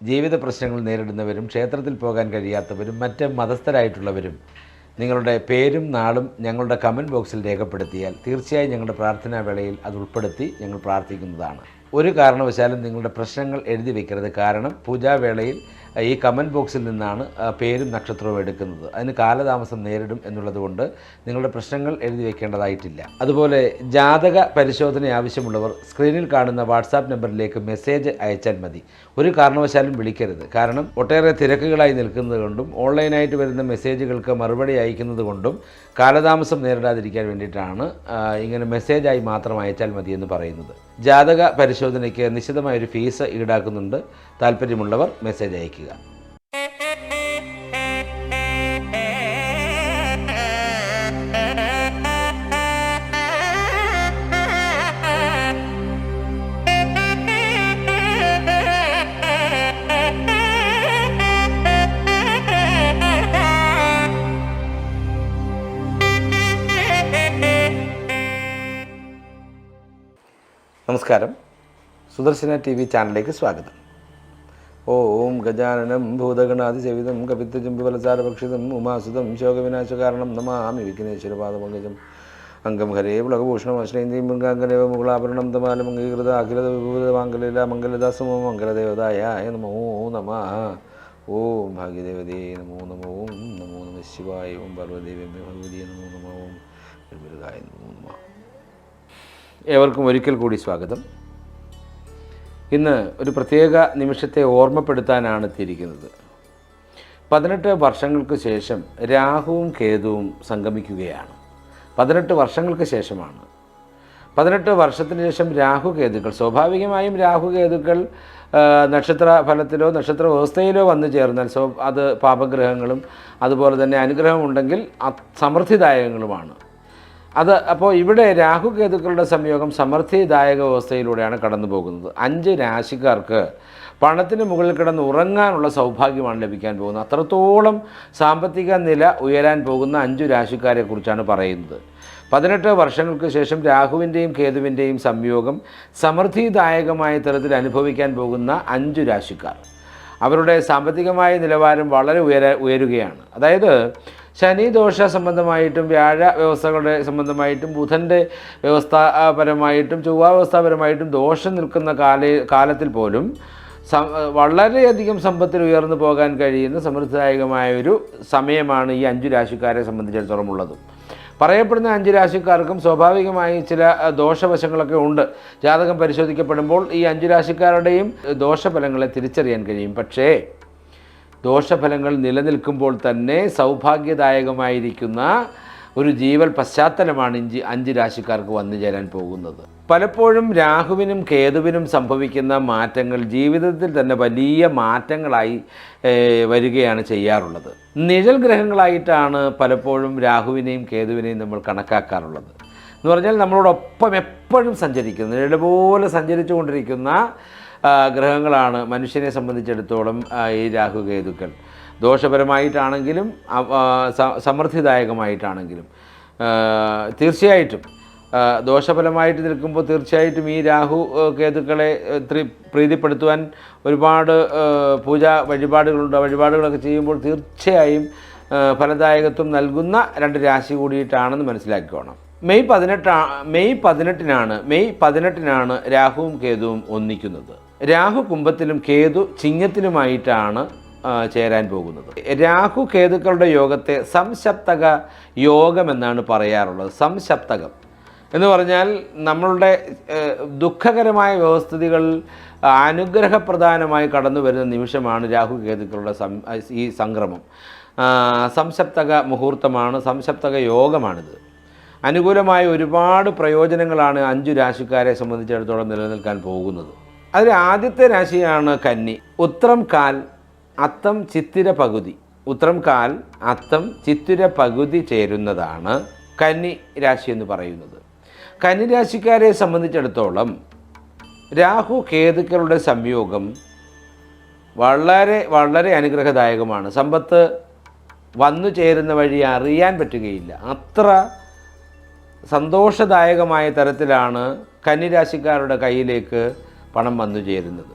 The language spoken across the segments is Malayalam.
ജീവിത പ്രശ്നങ്ങൾ നേരിടുന്നവരും ക്ഷേത്രത്തിൽ പോകാൻ കഴിയാത്തവരും മറ്റ് മതസ്ഥരായിട്ടുള്ളവരും നിങ്ങളുടെ പേരും നാളും ഞങ്ങളുടെ കമന്റ് ബോക്സിൽ രേഖപ്പെടുത്തിയാൽ തീർച്ചയായും ഞങ്ങളുടെ പ്രാർത്ഥനാ വേളയിൽ അത് ഉൾപ്പെടുത്തി ഞങ്ങൾ പ്രാർത്ഥിക്കുന്നതാണ്. ഒരു കാരണവശാലും നിങ്ങളുടെ പ്രശ്നങ്ങൾ എഴുതി വയ്ക്കരുത് കാരണം പൂജാവേളയിൽ ഈ കമന്റ് ബോക്സിൽ നിന്നാണ് പേരും നക്ഷത്രവും എടുക്കുന്നത്. അതിന് കാലതാമസം നേരിടും എന്നുള്ളതുകൊണ്ട് നിങ്ങളുടെ പ്രശ്നങ്ങൾ എഴുതി വെക്കേണ്ടതായിട്ടില്ല. അതുപോലെ ജാതക പരിശോധന ആവശ്യമുള്ളവർ സ്ക്രീനിൽ കാണുന്ന വാട്സാപ്പ് നമ്പറിലേക്ക് മെസ്സേജ് അയച്ചാൽ മതി. ഒരു കാരണവശാലും വിളിക്കരുത്. കാരണം ഒട്ടേറെ തിരക്കുകളായി നിൽക്കുന്നത് കൊണ്ടും ഓൺലൈനായിട്ട് വരുന്ന മെസ്സേജുകൾക്ക് മറുപടി അയക്കുന്നത് കൊണ്ടും കാലതാമസം നേരിടാതിരിക്കാൻ വേണ്ടിയിട്ടാണ് ഇങ്ങനെ മെസ്സേജായി മാത്രം അയച്ചാൽ മതി എന്ന് പറയുന്നത്. ജാതക പരിശോധനയ്ക്ക് നിശ്ചിതമായൊരു ഫീസ് ഈടാക്കുന്നുണ്ട്. താല്പര്യമുള്ളവർ മെസ്സേജ് അയയ്ക്കുക. നമസ്കാരം. സുദർശന ടി വി ചാനലിലേക്ക് സ്വാഗതം. ഓം ഗജാനനം ഭൂതഗണാതിസേവിതം കപിത്തജംബുബലസാരഭക്ഷിതം ഉമാസുതം ശോകവിനാശകാരണം നമാമി വിഘ്നേശ്വരപാദമംഗജം. അംഗം ഹരേ പുളകഭൂഷണം അശ്രേന്ദ്രീം മൃഗാംഗനേവ മുകളാഭരണം തമാലം അംഗീകൃത അഖിലത വിഭൂത മംഗലില മംഗലദാസമോ മംഗലദേവതായ നമോ നമ. ഓം ഭാഗ്യദേവതേ നമോ നമോ. ഓം നമോ നമ. ശിവായ ഓം പാർവദേവി ഭഗവതിയെ നമോ നമോ. ഓം നമോ നമ. ഏവർക്കും ഒരിക്കൽ കൂടി സ്വാഗതം. ഇന്ന് ഒരു പ്രത്യേക നിമിഷത്തെ ഓർമ്മപ്പെടുത്താനാണ് എത്തിയിരിക്കുന്നത്. പതിനെട്ട് വർഷങ്ങൾക്ക് ശേഷം രാഹുവും കേതുവും സംഗമിക്കുകയാണ്. പതിനെട്ട് വർഷങ്ങൾക്ക് ശേഷമാണ്. പതിനെട്ട് വർഷത്തിന് ശേഷം രാഹുകേതുക്കൾ സ്വാഭാവികമായും രാഹുകേതുക്കൾ നക്ഷത്ര ഫലത്തിലോ നക്ഷത്ര വ്യവസ്ഥയിലോ വന്നു ചേർന്നാൽ സ്വ അത് പാപഗ്രഹങ്ങളും അതുപോലെ തന്നെ അനുഗ്രഹമുണ്ടെങ്കിൽ സമൃദ്ധിദായകങ്ങളുമാണ്. അത് അപ്പോൾ ഇവിടെ രാഹുകേതുക്കളുടെ സംയോഗം സമൃദ്ധിദായക വ്യവസ്ഥയിലൂടെയാണ് കടന്നു പോകുന്നത് അഞ്ച് രാശിക്കാർക്ക് പണത്തിന് മുകളിൽ കിടന്ന് ഉറങ്ങാനുള്ള സൗഭാഗ്യമാണ് ലഭിക്കാൻ പോകുന്നത്. അത്രത്തോളം സാമ്പത്തിക നില ഉയരാൻ പോകുന്ന അഞ്ചു രാശിക്കാരെക്കുറിച്ചാണ് പറയുന്നത്. പതിനെട്ട് വർഷങ്ങൾക്ക് ശേഷം രാഹുവിന്റെയും കേതുവിന്റെയും സംയോഗം സമൃദ്ധിദായകമായ തരത്തിൽ അനുഭവിക്കാൻ പോകുന്ന അഞ്ചു രാശിക്കാർ. അവരുടെ സാമ്പത്തികമായ നിലവാരം വളരെ ഉയര ഉയരുകയാണ്. അതായത് ശനി ദോഷ സംബന്ധമായിട്ടും വ്യാഴ വ്യവസ്ഥകളുടെ സംബന്ധമായിട്ടും ബുധന്റെ വ്യവസ്ഥാപരമായിട്ടും ചൊവ്വ വ്യവസ്ഥാപരമായിട്ടും ദോഷം നിൽക്കുന്ന കാല കാലത്തിൽ പോലും വളരെയധികം സമ്പത്തിൽ ഉയർന്നു പോകാൻ കഴിയുന്ന സമൃദ്ധദായകമായ ഒരു സമയമാണ് ഈ അഞ്ചു രാശിക്കാരെ സംബന്ധിച്ചിടത്തോളം ഉള്ളത്. പറയപ്പെടുന്ന അഞ്ച് രാശിക്കാർക്കും സ്വാഭാവികമായി ചില ദോഷവശങ്ങളൊക്കെ ഉണ്ട്. ജാതകം പരിശോധിക്കപ്പെടുമ്പോൾ ഈ അഞ്ചു രാശിക്കാരുടെയും ദോഷഫലങ്ങളെ തിരിച്ചറിയാൻ കഴിയും. പക്ഷേ ദോഷഫലങ്ങൾ നിലനിൽക്കുമ്പോൾ തന്നെ സൗഭാഗ്യദായകമായിരിക്കുന്ന ഒരു ജീവൽ പശ്ചാത്തലമാണ് ഇഞ്ചി അഞ്ച് രാശിക്കാർക്ക് വന്നു ചേരാൻ പോകുന്നത്. പലപ്പോഴും രാഹുവിനും കേതുവിനും സംഭവിക്കുന്ന മാറ്റങ്ങൾ ജീവിതത്തിൽ തന്നെ വലിയ മാറ്റങ്ങളായി വരികയാണ് ചെയ്യാറുള്ളത്. നിഴൽ ഗ്രഹങ്ങളായിട്ടാണ് പലപ്പോഴും രാഹുവിനെയും കേതുവിനെയും നമ്മൾ കണക്കാക്കാറുള്ളത്. എന്ന് പറഞ്ഞാൽ നമ്മളോടൊപ്പം എപ്പോഴും സഞ്ചരിക്കുന്ന. നിഴൽ പോലെ സഞ്ചരിച്ചു കൊണ്ടിരിക്കുന്ന ഗ്രഹങ്ങളാണ് മനുഷ്യനെ സംബന്ധിച്ചിടത്തോളം ഈ രാഹുകേതുക്കൾ. ദോഷപരമായിട്ടാണെങ്കിലും സമൃദ്ധിദായകമായിട്ടാണെങ്കിലും. തീർച്ചയായിട്ടും ദോഷഫലമായിട്ട് നിൽക്കുമ്പോൾ തീർച്ചയായിട്ടും ഈ രാഹു കേതുക്കളെ പ്രീതിപ്പെടുത്തുവാൻ ഒരുപാട് പൂജാ വഴിപാടുകളുണ്ട്. വഴിപാടുകളൊക്കെ ചെയ്യുമ്പോൾ തീർച്ചയായും ഫലദായകത്വം നൽകുന്ന രണ്ട് രാശി കൂടിയിട്ടാണെന്ന് മനസ്സിലാക്കിക്കോണം. മെയ് പതിനെട്ടാ മെയ് പതിനെട്ടിനാണ് മെയ് പതിനെട്ടിനാണ് രാഹുവും കേതുവും ഒന്നിക്കുന്നത്. രാഹു കുംഭത്തിലും കേതു ചിങ്ങത്തിലുമായിട്ടാണ് ചേരാൻ പോകുന്നത്. രാഹു കേതുക്കളുടെ യോഗത്തെ സംശപ്തക യോഗം എന്നാണ് പറയാറുള്ളത്. സംശപ്തകം. എന്ന് പറഞ്ഞാൽ നമ്മളുടെ ദുഃഖകരമായ വ്യവസ്ഥിതികൾ അനുഗ്രഹപ്രധാനമായി കടന്നു വരുന്ന നിമിഷമാണ് രാഹു കേതുക്കളുടെ ഈ സംക്രമം. സംശപ്തക മുഹൂർത്തമാണ് സംശപ്തക യോഗമാണിത്. അനുകൂലമായ ഒരുപാട് പ്രയോജനങ്ങളാണ് അഞ്ചു രാശിക്കാരെ സംബന്ധിച്ചിടത്തോളം നിലനിൽക്കാൻ പോകുന്നത്. അതിൽ ആദ്യത്തെ രാശിയാണ് കന്നി. ഉത്രം കാൽ അത്തം ചിത്തിര പകുതി. ഉത്രം കാൽ അത്തം ചിത്തിര പകുതി ചേരുന്നതാണ് കന്നി രാശി എന്ന് പറയുന്നത്. കന്നി രാശിക്കാരെ സംബന്ധിച്ചിടത്തോളം രാഹു കേതുക്കളുടെ സംയോഗം വളരെ വളരെ അനുഗ്രഹദായകമാണ്. സമ്പത്ത് വന്നു ചേരുന്ന വഴി അറിയാൻ പറ്റുകയില്ല. അത്ര സന്തോഷദായകമായ തരത്തിലാണ് കന്നിരാശിക്കാരുടെ കയ്യിലേക്ക് പണം വന്നു ചേരുന്നത്.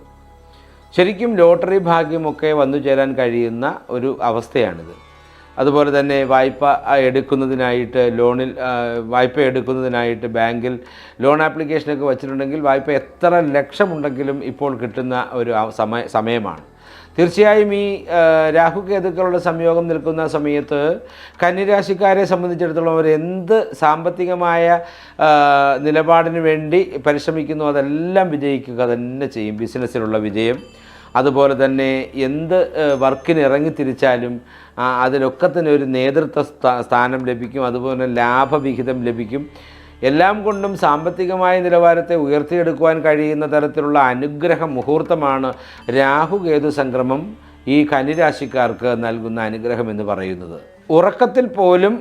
ശരിക്കും ലോട്ടറി ഭാഗ്യമൊക്കെ വന്നു ചേരാൻ കഴിയുന്ന ഒരു അവസ്ഥയാണിത്. അതുപോലെ തന്നെ വായ്പ എടുക്കുന്നതിനായിട്ട് ലോണിൽ വായ്പ എടുക്കുന്നതിനായിട്ട് ബാങ്കിൽ ലോൺ ആപ്ലിക്കേഷനൊക്കെ വച്ചിട്ടുണ്ടെങ്കിൽ വായ്പ എത്ര ലക്ഷമുണ്ടെങ്കിലും ഇപ്പോൾ കിട്ടുന്ന ഒരു സമയ സമയമാണ്. തീർച്ചയായും ഈ രാഹു കേതുക്കളുടെ സംയോഗം നിൽക്കുന്ന സമയത്ത് കന്നിരാശിക്കാരെ സംബന്ധിച്ചിടത്തോളം അവർ എന്ത് സാമ്പത്തികമായ നിലപാടിന് വേണ്ടി പരിശ്രമിക്കുന്നു അതെല്ലാം വിജയിക്കുക തന്നെ ചെയ്യും. ബിസിനസ്സിലുള്ള വിജയം അതുപോലെ തന്നെ എന്ത് വർക്കിന് ഇറങ്ങി തിരിച്ചാലും അതിലൊക്കെ തന്നെ ഒരു നേതൃത്വ സ്ഥാനം ലഭിക്കും. അതുപോലെ ലാഭവിഹിതം ലഭിക്കും. എല്ലാം കൊണ്ടും സാമ്പത്തികമായ നിലവാരത്തെ ഉയർത്തിയെടുക്കുവാൻ കഴിയുന്ന തരത്തിലുള്ള അനുഗ്രഹ മുഹൂർത്തമാണ് രാഹുകേതു സംക്രമം ഈ കന്നിരാശിക്കാർക്ക് നൽകുന്ന അനുഗ്രഹം എന്ന് പറയുന്നത്. ഉറക്കത്തിൽ പോലും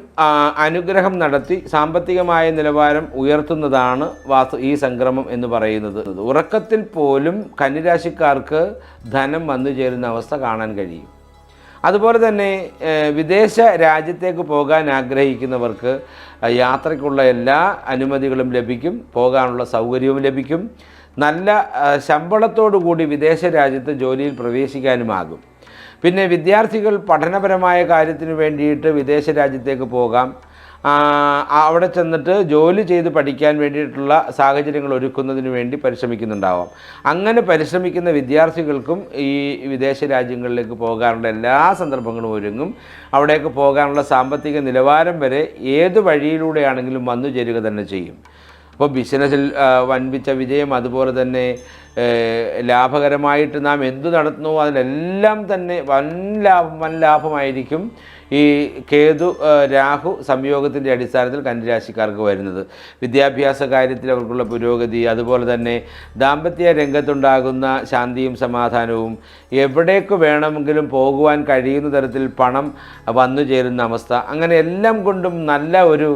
അനുഗ്രഹം നടത്തി സാമ്പത്തികമായ നിലവാരം ഉയർത്തുന്നതാണ് വാസ്തു ഈ സംക്രമം എന്ന് പറയുന്നത്. ഉറക്കത്തിൽ പോലും കന്നിരാശിക്കാർക്ക് ധനം വന്നു ചേരുന്ന അവസ്ഥ കാണാൻ കഴിയും. അതുപോലെ തന്നെ വിദേശ രാജ്യത്തേക്ക് പോകാൻ ആഗ്രഹിക്കുന്നവർക്ക് യാത്രയ്ക്കുള്ള എല്ലാ അനുമതികളും ലഭിക്കും പോകാനുള്ള സൗകര്യവും ലഭിക്കും നല്ല ശമ്പളത്തോടു കൂടി വിദേശ രാജ്യത്ത് ജോലിയിൽ പ്രവേശിക്കാനുമാകും. പിന്നെ വിദ്യാർത്ഥികൾ പഠനപരമായ കാര്യത്തിന് വേണ്ടിയിട്ട് വിദേശ രാജ്യത്തേക്ക് പോകാം അവിടെ ചെന്നിട്ട് ജോലി ചെയ്ത് പഠിക്കാൻ വേണ്ടിയിട്ടുള്ള സാഹചര്യങ്ങൾ ഒരുക്കുന്നതിന് വേണ്ടി പരിശ്രമിക്കുന്നുണ്ടാവാം. അങ്ങനെ പരിശ്രമിക്കുന്ന വിദ്യാർത്ഥികൾക്കും ഈ വിദേശ രാജ്യങ്ങളിലേക്ക് പോകാനുള്ള എല്ലാ സന്ദർഭങ്ങളും ഒരുങ്ങും. അവിടേക്ക് പോകാനുള്ള സാമ്പത്തിക നിലവാരം വരെ ഏത് വഴിയിലൂടെയാണെങ്കിലും വന്നു ചേരുക തന്നെ ചെയ്യും. അപ്പോൾ ബിസിനസ്സിൽ വൻപിച്ച വിജയം അതുപോലെ തന്നെ ലാഭകരമായിട്ട് നാം എന്തു നടത്തുന്നു അതിലെല്ലാം തന്നെ വൻ ലാഭം വൻ ലാഭമായിരിക്കും. ഈ കേതു രാഹു സംയോഗത്തിന്റെ അടിസ്ഥാനത്തിൽ കന്നിരാശിക്കാർക്ക് വരുന്നത്. വിദ്യാഭ്യാസ കാര്യത്തിൽ അവർക്കുള്ള പുരോഗതി അതുപോലെ തന്നെ ദാമ്പത്യ രംഗത്തുണ്ടാകുന്ന ശാന്തിയും സമാധാനവും എവിടേക്ക് വേണമെങ്കിലും പോകുവാൻ കഴിയുന്ന തരത്തിൽ പണം വന്നു ചേരുന്ന അവസ്ഥ അങ്ങനെ എല്ലാം കൊണ്ടും നല്ല ഒരു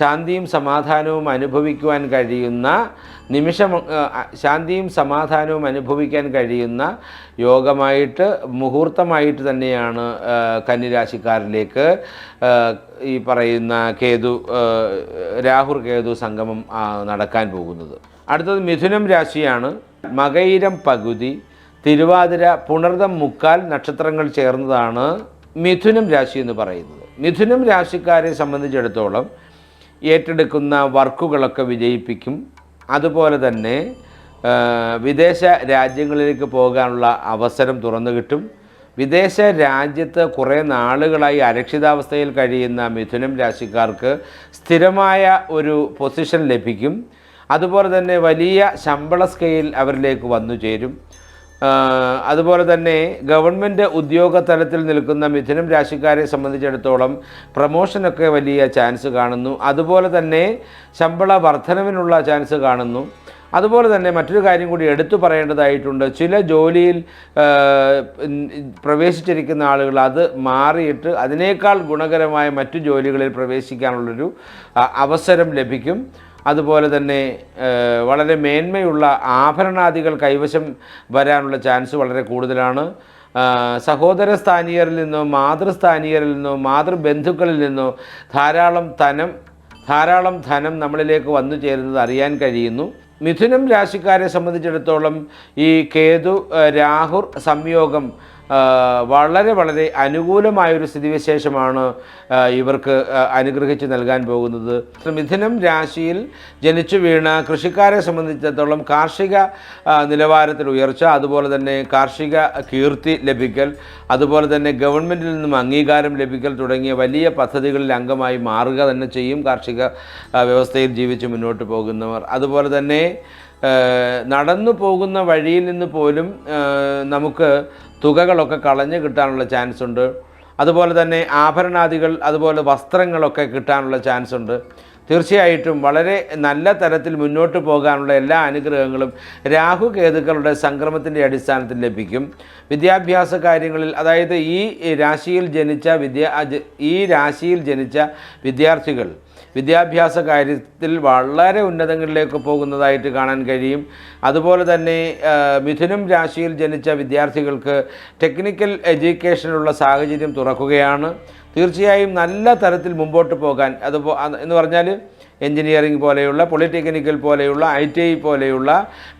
ശാന്തിയും സമാധാനവും അനുഭവിക്കുവാൻ കഴിയുന്ന നിമിഷം ശാന്തിയും സമാധാനവും അനുഭവിക്കാൻ കഴിയുന്ന യോഗമായിട്ട് മുഹൂർത്തമായിട്ട് തന്നെയാണ് കന്നിരാശിക്കാരിലേക്ക് ഈ പറയുന്ന കേതു രാഹുർ കേതു സംഗമം നടക്കാൻ പോകുന്നത്. അടുത്തത് മിഥുനം രാശിയാണ്. മകയിരം പകുതി തിരുവാതിര പുണർതം മുക്കാൽ നക്ഷത്രങ്ങൾ ചേർന്നതാണ് മിഥുനം രാശി എന്ന് പറയുന്നത്. മിഥുനം രാശിക്കാരെ സംബന്ധിച്ചിടത്തോളം ഏറ്റെടുക്കുന്ന വർക്കുകളൊക്കെ വിജയിപ്പിക്കും. അതുപോലെ തന്നെ വിദേശ രാജ്യങ്ങളിലേക്ക് പോകാനുള്ള അവസരം തുറന്നു കിട്ടും. വിദേശ രാജ്യത്ത് കുറേ നാളുകളായി അരക്ഷിതാവസ്ഥയിൽ കഴിയുന്ന മിഥുനം രാശിക്കാർക്ക് സ്ഥിരമായ ഒരു പൊസിഷൻ ലഭിക്കും. അതുപോലെ തന്നെ വലിയ ശമ്പള സ്കെയിൽ അവരിലേക്ക് വന്നു ചേരും. അതുപോലെ തന്നെ ഗവൺമെന്റ് ഉദ്യോഗ തലത്തിൽ നിൽക്കുന്ന മിഥുനം രാശിക്കാരെ സംബന്ധിച്ചിടത്തോളം പ്രമോഷനൊക്കെ വലിയ ചാൻസ് കാണുന്നു. അതുപോലെ തന്നെ ശമ്പള വർധനവിനുള്ള ചാൻസ് കാണുന്നു. അതുപോലെ തന്നെ മറ്റൊരു കാര്യം കൂടി എടുത്തു പറയേണ്ടതായിട്ടുണ്ട്. ചില ജോലിയിൽ പ്രവേശിച്ചിരിക്കുന്ന ആളുകൾ അത് മാറിയിട്ട് അതിനേക്കാൾ ഗുണകരമായ മറ്റു ജോലികളിൽ പ്രവേശിക്കാനുള്ളൊരു അവസരം ലഭിക്കും. അതുപോലെ തന്നെ വളരെ മേന്മയുള്ള ആഭരണാദികൾ കൈവശം വരാനുള്ള ചാൻസ് വളരെ കൂടുതലാണ്. സഹോദര സ്ഥാനീയരിൽ നിന്നോ മാതൃസ്ഥാനീയരിൽ നിന്നോ മാതൃബന്ധുക്കളിൽ നിന്നോ ധാരാളം ധനം ധാരാളം ധനം നമ്മളിലേക്ക് വന്നു ചേരുന്നത് അറിയാൻ കഴിയുന്നു. മിഥുനം രാശിക്കാരെ സംബന്ധിച്ചിടത്തോളം ഈ കേതു രാഹുർ സംയോഗം വളരെ വളരെ അനുകൂലമായൊരു സ്ഥിതിവിശേഷമാണ് ഇവർക്ക് അനുഗ്രഹിച്ച് നൽകാൻ പോകുന്നത്. മിഥുനം രാശിയിൽ ജനിച്ചു വീണ കൃഷിക്കാരെ സംബന്ധിച്ചിടത്തോളം കാർഷിക നിലവാരത്തിൽ ഉയർച്ച അതുപോലെ തന്നെ കാർഷിക കീർത്തി ലഭിക്കൽ അതുപോലെ തന്നെ ഗവൺമെന്റിൽ നിന്നും അംഗീകാരം ലഭിക്കൽ തുടങ്ങിയ വലിയ പദ്ധതികളിൽ അംഗമായി മാറുക തന്നെ ചെയ്യും കാർഷിക വ്യവസ്ഥയിൽ ജീവിച്ച് മുന്നോട്ട് പോകുന്നവർ. അതുപോലെ തന്നെ നടന്നു പോകുന്ന വഴിയിൽ നിന്ന് പോലും നമുക്ക് തുകകളൊക്കെ കളഞ്ഞു കിട്ടാനുള്ള ചാൻസ് ഉണ്ട്. അതുപോലെ തന്നെ ആഭരണാദികൾ അതുപോലെ വസ്ത്രങ്ങളൊക്കെ കിട്ടാനുള്ള ചാൻസ് ഉണ്ട്. തീർച്ചയായിട്ടും വളരെ നല്ല തരത്തിൽ മുന്നോട്ട് പോകാനുള്ള എല്ലാ അനുഗ്രഹങ്ങളും രാഹു കേതുക്കളുടെ സംക്രമത്തിന്റെ അടിസ്ഥാനത്തിൽ ലഭിക്കും. വിദ്യാഭ്യാസ കാര്യങ്ങളിൽ അതായത് ഈ രാശിയിൽ ജനിച്ച വിദ്യ ഈ രാശിയിൽ ജനിച്ച വിദ്യാർത്ഥികൾ വിദ്യാഭ്യാസ കാര്യത്തിൽ വളരെ ഉന്നതങ്ങളിലേക്ക് പോകുന്നതായിട്ട് കാണാൻ കഴിയും. അതുപോലെ തന്നെ മിഥുനം രാശിയിൽ ജനിച്ച വിദ്യാർത്ഥികൾക്ക് ടെക്നിക്കൽ എഡ്യൂക്കേഷനുള്ള സാഹചര്യം തുറക്കുകയാണ്. തീർച്ചയായും നല്ല തരത്തിൽ മുമ്പോട്ട് പോകാൻ അതുപോ അത് എന്ന് പറഞ്ഞാൽ എഞ്ചിനീയറിംഗ് പോലെയുള്ള പോളിടെക്നിക്കൽ പോലെയുള്ള ഐ ടി ഐ പോലെയുള്ള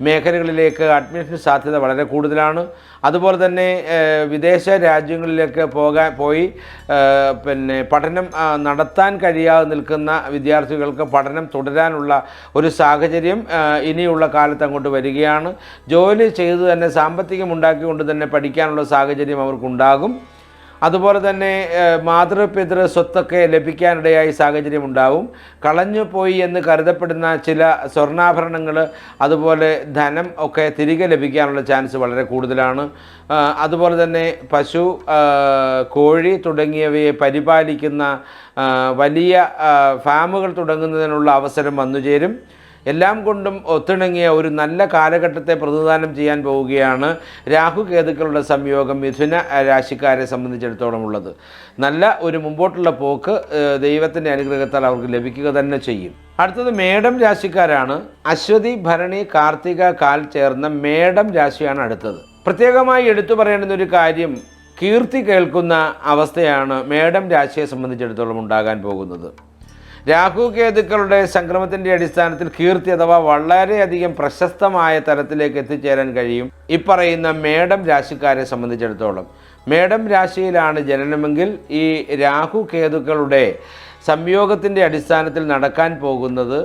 മേഖലകളിലേക്ക് അഡ്മിഷൻ സാധ്യത വളരെ കൂടുതലാണ്. അതുപോലെ തന്നെ വിദേശ രാജ്യങ്ങളിലേക്ക് പോകാൻ പോയി പിന്നെ പഠനം നടത്താൻ കഴിയാതെ നിൽക്കുന്ന വിദ്യാർത്ഥികൾക്ക് പഠനം തുടരാനുള്ള ഒരു സാഹചര്യം ഇനിയുള്ള കാലത്ത് അങ്ങോട്ട് വരികയാണ്. ജോലി ചെയ്തു തന്നെ സാമ്പത്തികം ഉണ്ടാക്കിക്കൊണ്ട് തന്നെ പഠിക്കാനുള്ള സാഹചര്യം അവർക്കുണ്ടാകും. അതുപോലെ തന്നെ മാതൃപിതൃ സ്വത്തൊക്കെ ലഭിക്കാനിടയായി സാഹചര്യം ഉണ്ടാവും. കളഞ്ഞു പോയി എന്ന് കരുതപ്പെടുന്ന ചില സ്വർണാഭരണങ്ങൾ അതുപോലെ ധനം ഒക്കെ തിരികെ ലഭിക്കാനുള്ള ചാൻസ് വളരെ കൂടുതലാണ്. അതുപോലെ തന്നെ പശു കോഴി തുടങ്ങിയവയെ പരിപാലിക്കുന്ന വലിയ ഫാമുകൾ തുടങ്ങുന്നതിനുള്ള അവസരം വന്നുചേരും. എല്ലാം കൊണ്ടും ഒത്തിണങ്ങിയ ഒരു നല്ല കാലഘട്ടത്തെ പ്രതിദാനം ചെയ്യാൻ പോവുകയാണ് രാഹു കേതുക്കളുടെ സംയോഗം മിഥുന രാശിക്കാരെ സംബന്ധിച്ചിടത്തോളം ഉള്ളത്. നല്ല ഒരു മുമ്പോട്ടുള്ള പോക്ക് ദൈവത്തിന്റെ അനുഗ്രഹത്താൽ അവർക്ക് ലഭിക്കുക തന്നെ ചെയ്യും. അടുത്തത് മേടം രാശിക്കാരാണ്. അശ്വതി ഭരണി കാർത്തിക കാൽ ചേർന്ന മേടം രാശിയാണ് അടുത്തത്. പ്രത്യേകമായി എടുത്തു പറയേണ്ടുന്ന ഒരു കാര്യം കീർത്തി കേൾക്കുന്ന അവസ്ഥയാണ് മേടം രാശിയെ സംബന്ധിച്ചിടത്തോളം ഉണ്ടാകാൻ പോകുന്നത്. രാഹു കേതുക്കളുടെ സംക്രമത്തിന്റെ അടിസ്ഥാനത്തിൽ കീർത്തി അഥവാ വളരെയധികം പ്രശസ്തമായ തലത്തിലേക്ക് എത്തിച്ചേരാൻ കഴിയും. ഇപ്പറയുന്ന മേടം രാശിക്കാരെ സംബന്ധിച്ചിടത്തോളം. മേടം രാശിയിലാണ് ജനനമെങ്കിൽ ഈ രാഹു കേതുക്കളുടെ സംയോഗത്തിന്റെ അടിസ്ഥാനത്തിൽ നടക്കാൻ പോകുന്നത്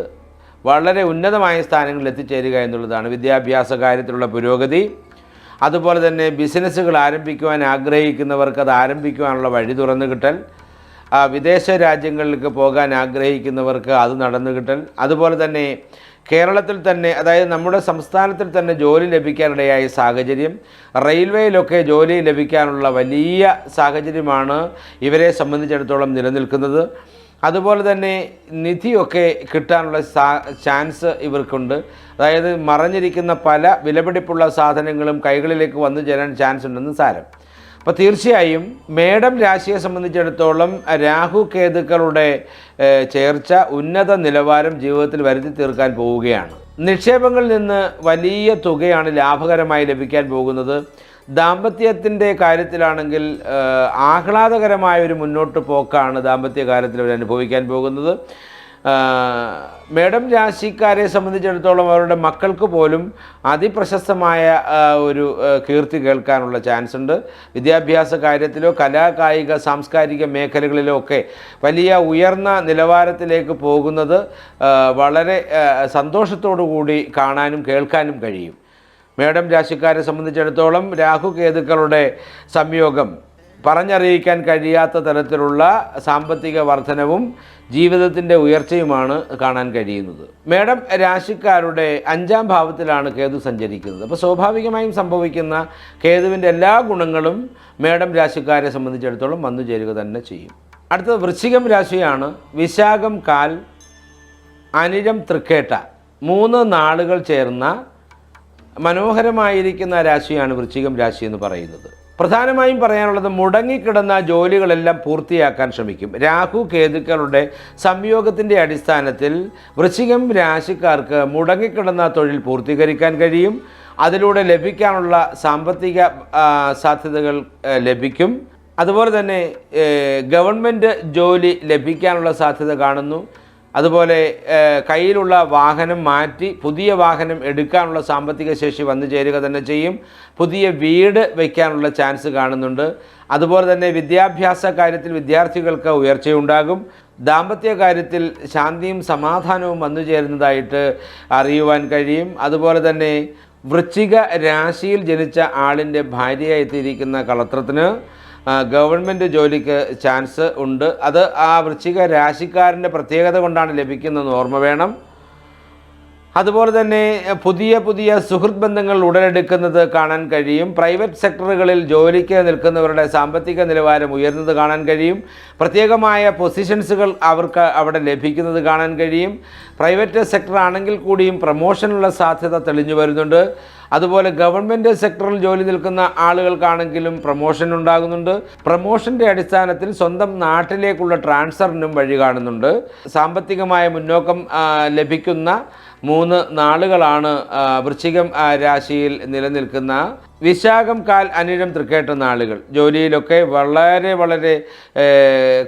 വളരെ ഉന്നതമായ സ്ഥാനങ്ങളിൽ എത്തിച്ചേരുക എന്നുള്ളതാണ് വിദ്യാഭ്യാസ കാര്യത്തിലുള്ള പുരോഗതി. അതുപോലെ തന്നെ ബിസിനസ്സുകൾ ആരംഭിക്കുവാൻ ആഗ്രഹിക്കുന്നവർക്ക് അത് ആരംഭിക്കുവാനുള്ള വഴി തുറന്നു കിട്ടൽ വിദേശ രാജ്യങ്ങളിലേക്ക് പോകാൻ ആഗ്രഹിക്കുന്നവർക്ക് അത് നടന്നു കിട്ടൽ. അതുപോലെ തന്നെ കേരളത്തിൽ തന്നെ അതായത് നമ്മുടെ സംസ്ഥാനത്തിൽ തന്നെ ജോലി ലഭിക്കാനിടയായ സാഹചര്യം റെയിൽവേയിലൊക്കെ ജോലി ലഭിക്കാനുള്ള വലിയ സാഹചര്യമാണ് ഇവരെ സംബന്ധിച്ചിടത്തോളം നിലനിൽക്കുന്നത്. അതുപോലെ തന്നെ നിധിയൊക്കെ കിട്ടാനുള്ള ചാൻസ് ഇവർക്കുണ്ട്. അതായത് മറഞ്ഞിരിക്കുന്ന പല വിലപിടിപ്പുള്ള സാധനങ്ങളും കൈകളിലേക്ക് വന്നു ചേരാൻ ചാൻസ് ഉണ്ടെന്ന് സാരം. അപ്പോൾ തീർച്ചയായും മേഡം രാശിയെ സംബന്ധിച്ചിടത്തോളം രാഹു കേതുക്കളുടെ ചേർച്ച ഉന്നത നിലവാരം ജീവിതത്തിൽ വരുത്തി തീർക്കാൻ പോവുകയാണ്. നിക്ഷേപങ്ങളിൽ നിന്ന് വലിയ തുകയാണ് ലാഭകരമായി ലഭിക്കാൻ പോകുന്നത്. ദാമ്പത്യത്തിന്റെ കാര്യത്തിലാണെങ്കിൽ ആഹ്ലാദകരമായ ഒരു മുന്നോട്ട് പോക്കാണ് ദാമ്പത്യ കാലത്തിൽ അവർ അനുഭവിക്കാൻ പോകുന്നത്. മേടം രാശിക്കാരെ സംബന്ധിച്ചിടത്തോളം അവരുടെ മക്കൾക്ക് പോലും അതിപ്രശസ്തമായ ഒരു കീർത്തി കേൾക്കാനുള്ള ചാൻസ് ഉണ്ട്. വിദ്യാഭ്യാസ കാര്യത്തിലോ കലാ കായിക സാംസ്കാരിക മേഖലകളിലോ ഒക്കെ വലിയ ഉയർന്ന നിലവാരത്തിലേക്ക് പോകുന്നത് വളരെ സന്തോഷത്തോടു കൂടി കാണാനും കേൾക്കാനും കഴിയും. മേഡം രാശിക്കാരെ സംബന്ധിച്ചിടത്തോളം രാഹു കേതുക്കളുടെ സംയോഗം പറഞ്ഞറിയിക്കാൻ കഴിയാത്ത തരത്തിലുള്ള സാമ്പത്തിക വർധനവും ജീവിതത്തിന്റെ ഉയർച്ചയുമാണ് കാണാൻ കഴിയുന്നത്. മേഡം രാശിക്കാരുടെ അഞ്ചാം ഭാവത്തിലാണ് കേതു സഞ്ചരിക്കുന്നത്. അപ്പോൾ സ്വാഭാവികമായും സംഭവിക്കുന്ന കേതുവിന്റെ എല്ലാ ഗുണങ്ങളും മേഡം രാശിക്കാരെ സംബന്ധിച്ചിടത്തോളം വന്നു ചേരുക തന്നെ ചെയ്യും. അടുത്തത് വൃശ്ചികം രാശിയാണ്. വിശാഖം കാൽ അനിരം തൃക്കേട്ട മൂന്ന് നാളുകൾ ചേർന്ന മനോഹരമായിരിക്കുന്ന രാശിയാണ് വൃശ്ചികം രാശി എന്ന് പറയുന്നത്. പ്രധാനമായും പറയാനുള്ളത് മുടങ്ങിക്കിടന്ന ജോലികളെല്ലാം പൂർത്തിയാക്കാൻ ശ്രമിക്കും. രാഹു കേതുക്കളുടെ സംയോഗത്തിന്റെ അടിസ്ഥാനത്തിൽ വൃശ്ചികം രാശിക്കാർക്ക് മുടങ്ങിക്കിടന്ന തൊഴിൽ പൂർത്തീകരിക്കാൻ കഴിയും. അതിലൂടെ ലഭിക്കാനുള്ള സാമ്പത്തിക സാധ്യതകൾ ലഭിക്കും. അതുപോലെ തന്നെ ഗവൺമെന്റ് ജോലി ലഭിക്കാനുള്ള സാധ്യത കാണുന്നു. അതുപോലെ കയ്യിലുള്ള വാഹനം മാറ്റി പുതിയ വാഹനം എടുക്കാനുള്ള സാമ്പത്തിക ശേഷി വന്നു ചേരുക തന്നെ ചെയ്യും. പുതിയ വീട് വയ്ക്കാനുള്ള ചാൻസ് കാണുന്നുണ്ട്. അതുപോലെ തന്നെ വിദ്യാഭ്യാസ കാര്യത്തിൽ വിദ്യാർത്ഥികൾക്ക് ഉയർച്ചയുണ്ടാകും. ദാമ്പത്യ കാര്യത്തിൽ ശാന്തിയും സമാധാനവും വന്നു ചേരുന്നതായിട്ട് അറിയുവാൻ കഴിയും. അതുപോലെ തന്നെ വൃശ്ചിക രാശിയിൽ ജനിച്ച ആളിന്റെ ഭാര്യയായി എത്തിയിരിക്കുന്ന കളത്രത്തിന് ഗവൺമെന്റ് ജോലിക്ക് ചാൻസ് ഉണ്ട്. അത് ആ വൃശ്ചിക രാശിക്കാരന്റെ പ്രത്യേകത കൊണ്ടാണ് ലഭിക്കുന്നതെന്ന് ഓർമ്മ വേണം. അതുപോലെ തന്നെ പുതിയ പുതിയ സുഹൃത്ത് ബന്ധങ്ങൾ ഉടലെടുക്കുന്നത് കാണാൻ കഴിയും. പ്രൈവറ്റ് സെക്ടറുകളിൽ ജോലിക്ക് നിൽക്കുന്നവരുടെ സാമ്പത്തിക നിലവാരം ഉയർന്നത് കാണാൻ കഴിയും. പ്രത്യേകമായ പൊസിഷൻസുകൾ അവർക്ക് അവിടെ ലഭിക്കുന്നത് കാണാൻ കഴിയും. പ്രൈവറ്റ് സെക്ടർ ആണെങ്കിൽ കൂടിയും പ്രമോഷനുള്ള സാധ്യത തെളിഞ്ഞു വരുന്നുണ്ട്. അതുപോലെ ഗവൺമെന്റ് സെക്ടറിൽ ജോലി നിൽക്കുന്ന ആളുകൾക്കാണെങ്കിലും പ്രൊമോഷൻ ഉണ്ടാകുന്നുണ്ട്. പ്രമോഷന്റെ അടിസ്ഥാനത്തിൽ സ്വന്തം നാട്ടിലേക്കുള്ള ട്രാൻസ്ഫറിനും വഴി കാണുന്നുണ്ട്. സാമ്പത്തികമായ മുന്നോക്കം ലഭിക്കുന്ന മൂന്ന് നാളുകളാണ് വൃശ്ചികം രാശിയിൽ നിലനിൽക്കുന്ന വിശാഖം കാൽ അനിഴം തൃക്കേട്ട നാളുകൾ. ജോലിയിലൊക്കെ വളരെ വളരെ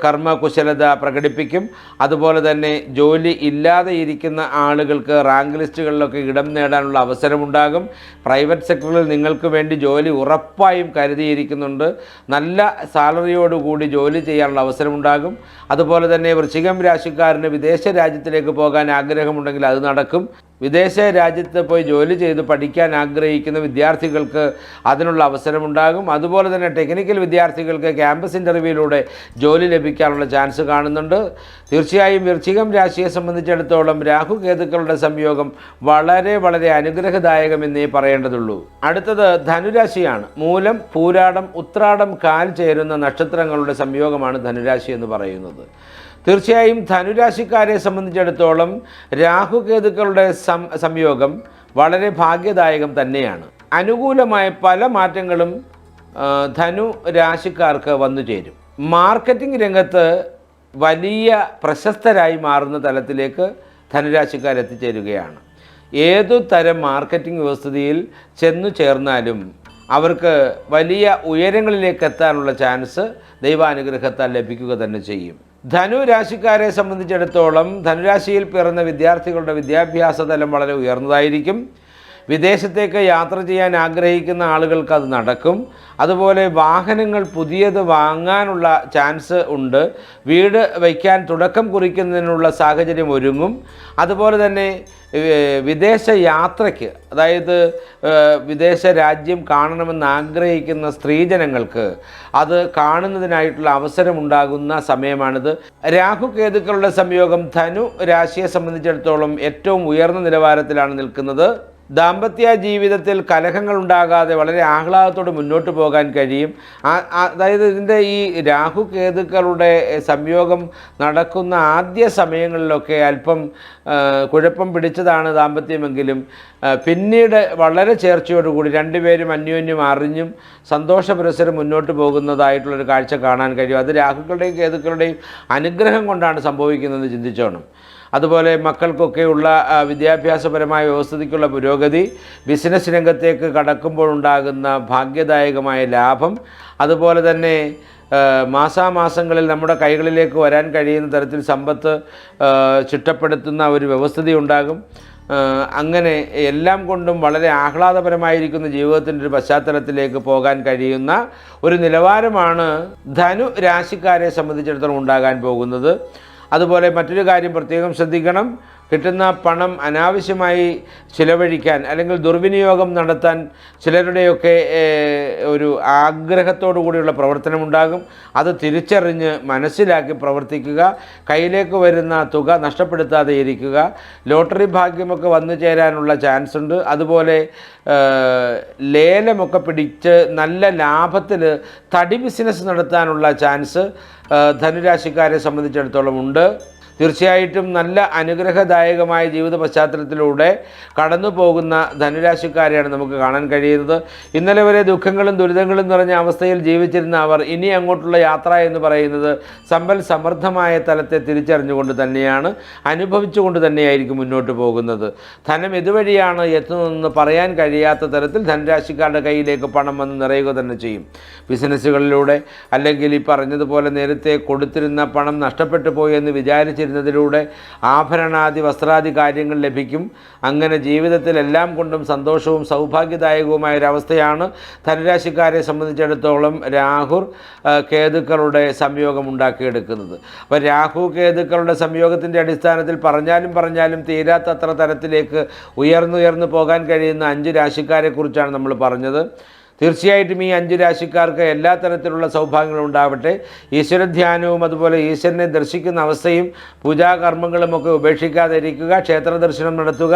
കർമ്മകുശലത പ്രകടിപ്പിക്കും. അതുപോലെ തന്നെ ജോലി ഇല്ലാതെ ഇരിക്കുന്ന ആളുകൾക്ക് റാങ്ക് ലിസ്റ്റുകളിലൊക്കെ ഇടം നേടാനുള്ള അവസരമുണ്ടാകും. പ്രൈവറ്റ് സെക്ടറിൽ നിങ്ങൾക്ക് വേണ്ടി ജോലി ഉറപ്പായും കരുതിയിരിക്കുന്നുണ്ട്. നല്ല സാലറിയോടുകൂടി ജോലി ചെയ്യാനുള്ള അവസരമുണ്ടാകും. അതുപോലെ തന്നെ വൃശ്ചികം രാശിക്കാരന് വിദേശ രാജ്യത്തിലേക്ക് പോകാൻ ആഗ്രഹമുണ്ടെങ്കിൽ അത് നടക്കും. വിദേശ രാജ്യത്ത് പോയി ജോലി ചെയ്ത് പഠിക്കാൻ ആഗ്രഹിക്കുന്ന വിദ്യാർത്ഥികൾക്ക് അതിനുള്ള അവസരമുണ്ടാകും. അതുപോലെ തന്നെ ടെക്നിക്കൽ വിദ്യാർത്ഥികൾക്ക് ക്യാമ്പസ് ഇന്റർവ്യൂയിലൂടെ ജോലി ലഭിക്കാനുള്ള ചാൻസ് കാണുന്നുണ്ട്. തീർച്ചയായും വൃശ്ചികം രാശിയെ സംബന്ധിച്ചിടത്തോളം രാഹു കേതുക്കളുടെ സംയോഗം വളരെ വളരെ അനുഗ്രഹദായകമെന്നേ പറയേണ്ടതുള്ളൂ. അടുത്തത് ധനുരാശിയാണ്. മൂലം പൂരാടം ഉത്രാടം കാൽ ചേരുന്ന നക്ഷത്രങ്ങളുടെ സംയോഗമാണ് ധനുരാശി എന്ന് പറയുന്നത്. തീർച്ചയായും ധനുരാശിക്കാരെ സംബന്ധിച്ചിടത്തോളം രാഹുകേതുക്കളുടെ സം സംയോഗം വളരെ ഭാഗ്യദായകം തന്നെയാണ്. അനുകൂലമായ പല മാറ്റങ്ങളും ധനു രാശിക്കാർക്ക് വന്നു ചേരും. മാർക്കറ്റിംഗ് രംഗത്ത് വലിയ പ്രശസ്തരായി മാറുന്ന തലത്തിലേക്ക് ധനുരാശിക്കാർ എത്തിച്ചേരുകയാണ് ഏതു തരം മാർക്കറ്റിംഗ് വ്യവസ്ഥിതിയിൽ ചെന്നു ചേർന്നാലും അവർക്ക് വലിയ ഉയരങ്ങളിലേക്ക് എത്താനുള്ള ചാൻസ് ദൈവാനുഗ്രഹത്താൽ ലഭിക്കുക തന്നെ ചെയ്യും. ധനു രാശിക്കാരെ സംബന്ധിച്ചിടത്തോളം ധനുരാശിയിൽ പിറന്ന വിദ്യാർത്ഥികളുടെ വിദ്യാഭ്യാസ തലം വളരെ ഉയർന്നതായിരിക്കും. വിദേശത്തേക്ക് യാത്ര ചെയ്യാൻ ആഗ്രഹിക്കുന്ന ആളുകൾക്ക് അത് നടക്കും. അതുപോലെ വാഹനങ്ങൾ പുതിയത് വാങ്ങാനുള്ള ചാൻസ് ഉണ്ട്. വീട് വയ്ക്കാൻ തുടക്കം കുറിക്കുന്നതിനുള്ള സാഹചര്യം ഒരുങ്ങും. അതുപോലെ തന്നെ വിദേശ യാത്രയ്ക്ക് അതായത് വിദേശ രാജ്യം കാണണമെന്ന് ആഗ്രഹിക്കുന്ന സ്ത്രീജനങ്ങൾക്ക് അത് കാണുന്നതിനായിട്ടുള്ള അവസരമുണ്ടാകുന്ന സമയമാണിത്. രാഹു കേതുക്കളുടെ സംയോഗം ധനു രാശിയെ സംബന്ധിച്ചിടത്തോളം ഏറ്റവും ഉയർന്ന നിലവാരത്തിലാണ് നിൽക്കുന്നത്. ദാമ്പത്യ ജീവിതത്തിൽ കലഹങ്ങൾ ഉണ്ടാകാതെ വളരെ ആഹ്ലാദത്തോടെ മുന്നോട്ട് പോകാൻ കഴിയും. അതായത് ഇതിന്റെ ഈ രാഹു കേതുക്കളുടെ സംയോഗം നടക്കുന്ന ആദ്യ സമയങ്ങളിലൊക്കെ അല്പം കുഴപ്പം പിടിച്ചതാണ് ദാമ്പത്യമെങ്കിലും പിന്നീട് വളരെ ചേർച്ചയോടുകൂടി രണ്ടുപേരും അന്യോന്യം അറിഞ്ഞും സന്തോഷപുരസരം മുന്നോട്ട് പോകുന്നതായിട്ടുള്ളൊരു കാഴ്ച കാണാൻ കഴിയും. അത് രാഹുക്കളുടെയും കേതുക്കളുടെയും അനുഗ്രഹം കൊണ്ടാണ് സംഭവിക്കുന്നതെന്ന് ചിന്തിച്ചോണം. അതുപോലെ മക്കൾക്കൊക്കെയുള്ള വിദ്യാഭ്യാസപരമായ വ്യവസ്ഥിതിക്കുള്ള പുരോഗതി ബിസിനസ് രംഗത്തേക്ക് കടക്കുമ്പോഴുണ്ടാകുന്ന ഭാഗ്യദായകമായ ലാഭം അതുപോലെ തന്നെ മാസാമാസങ്ങളിൽ നമ്മുടെ കൈകളിലേക്ക് വരാൻ കഴിയുന്ന തരത്തിൽ സമ്പത്ത് ചിട്ടപ്പെടുത്തുന്ന ഒരു വ്യവസ്ഥിതി ഉണ്ടാകും. അങ്ങനെ എല്ലാം കൊണ്ടും വളരെ ആഹ്ലാദപരമായിരിക്കുന്ന ജീവിതത്തിന്റെ ഒരു പശ്ചാത്തലത്തിലേക്ക് പോകാൻ കഴിയുന്ന ഒരു നിലവാരമാണ് ധനു രാശിക്കാരെ സംബന്ധിച്ചിടത്തോളം ഉണ്ടാകാൻ പോകുന്നത്. അതുപോലെ മറ്റൊരു കാര്യം പ്രത്യേകം ശ്രദ്ധിക്കണം. കിട്ടുന്ന പണം അനാവശ്യമായി ചിലവഴിക്കാൻ അല്ലെങ്കിൽ ദുർവിനിയോഗം നടത്താൻ ചിലരുടെയൊക്കെ ഒരു ആഗ്രഹത്തോടു കൂടിയുള്ള പ്രവർത്തനമുണ്ടാകും അത് തിരിച്ചറിഞ്ഞ് മനസ്സിലാക്കി പ്രവർത്തിക്കുക. കയ്യിലേക്ക് വരുന്ന തുക നഷ്ടപ്പെടുത്താതെ ഇരിക്കുക. ലോട്ടറി ഭാഗ്യമൊക്കെ വന്നു ചേരാനുള്ള ചാൻസ് ഉണ്ട് അതുപോലെ ലേലമൊക്കെ പിടിച്ച് നല്ല ലാഭത്തിൽ തടി ബിസിനസ് നടത്താനുള്ള ചാൻസ് ധനുരാശിക്കാരെ സംബന്ധിച്ചിടത്തോളം ഉണ്ട്. തീർച്ചയായിട്ടും നല്ല അനുഗ്രഹദായകമായ ജീവിത പശ്ചാത്തലത്തിലൂടെ കടന്നു പോകുന്ന ധനുരാശിക്കാരെയാണ് നമുക്ക് കാണാൻ കഴിയുന്നത്. ഇന്നലെ വരെ ദുഃഖങ്ങളും ദുരിതങ്ങളും നിറഞ്ഞ അവസ്ഥയിൽ ജീവിച്ചിരുന്ന അവർ ഇനി അങ്ങോട്ടുള്ള യാത്ര എന്ന് പറയുന്നത് സമ്പൽ സമൃദ്ധമായ തലത്തെ തിരിച്ചറിഞ്ഞുകൊണ്ട് തന്നെയാണ് അനുഭവിച്ചുകൊണ്ട് തന്നെയായിരിക്കും മുന്നോട്ട് പോകുന്നത്. ധനം ഇതുവഴിയാണ് എത്തുന്നതെന്ന് പറയാൻ കഴിയാത്ത തരത്തിൽ ധനരാശിക്കാരുടെ കയ്യിലേക്ക് പണം വന്ന് നിറയുക തന്നെ ചെയ്യും. ബിസിനസ്സുകളിലൂടെ അല്ലെങ്കിൽ ഈ പറഞ്ഞതുപോലെ നേരത്തെ കൊടുത്തിരുന്ന പണം നഷ്ടപ്പെട്ടു പോയി എന്ന് വിചാരിച്ചിരുന്നതിലൂടെ ആഭരണാദി വസ്ത്രാദി കാര്യങ്ങൾ ലഭിക്കും. അങ്ങനെ ജീവിതത്തിൽ എല്ലാം കൊണ്ടും സന്തോഷവും സൗഭാഗ്യദായകവുമായ ഒരവസ്ഥയാണ് ധനുരാശിക്കാരെ സംബന്ധിച്ചിടത്തോളം രാഹുർ കേതുക്കളുടെ സംയോഗം ഉണ്ടാക്കിയെടുക്കുന്നത്. അപ്പോൾ രാഹു കേതുക്കളുടെ സംയോഗത്തിന്റെ അടിസ്ഥാനത്തിൽ പറഞ്ഞാലും പറഞ്ഞാലും തീരാത്തത്ര തരത്തിലേക്ക് ഉയർന്നുയർന്നു പോകാൻ കഴിയുന്ന അഞ്ച് രാശിക്കാരെക്കുറിച്ചാണ് നമ്മൾ പറഞ്ഞത്. തീർച്ചയായിട്ടും ഈ അഞ്ച് രാശിക്കാർക്ക് എല്ലാ തരത്തിലുള്ള സൗഭാഗ്യങ്ങളും ഉണ്ടാവട്ടെ. ഈശ്വരധ്യാനവും അതുപോലെ ഈശ്വരനെ ദർശിക്കുന്ന അവസ്ഥയും പൂജാകർമ്മങ്ങളും ഒക്കെ ഉപേക്ഷിക്കാതെ ഇരിക്കുക ക്ഷേത്ര ദർശനം നടത്തുക.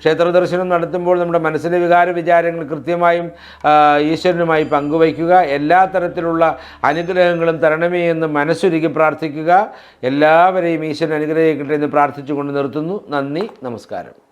ക്ഷേത്ര ദർശനം നടത്തുമ്പോൾ നമ്മുടെ മനസ്സിലെ വികാര വിചാരങ്ങൾ കൃത്യമായും ഈശ്വരനുമായി പങ്കുവയ്ക്കുക. എല്ലാ തരത്തിലുള്ള അനുഗ്രഹങ്ങളും തരണമേ എന്ന് മനസ്സൊരുക്കി പ്രാർത്ഥിക്കുക. എല്ലാവരെയും ഈശ്വരൻ അനുഗ്രഹിക്കട്ടെ എന്ന് പ്രാർത്ഥിച്ചുകൊണ്ട് നിർത്തുന്നു. നന്ദി നമസ്കാരം.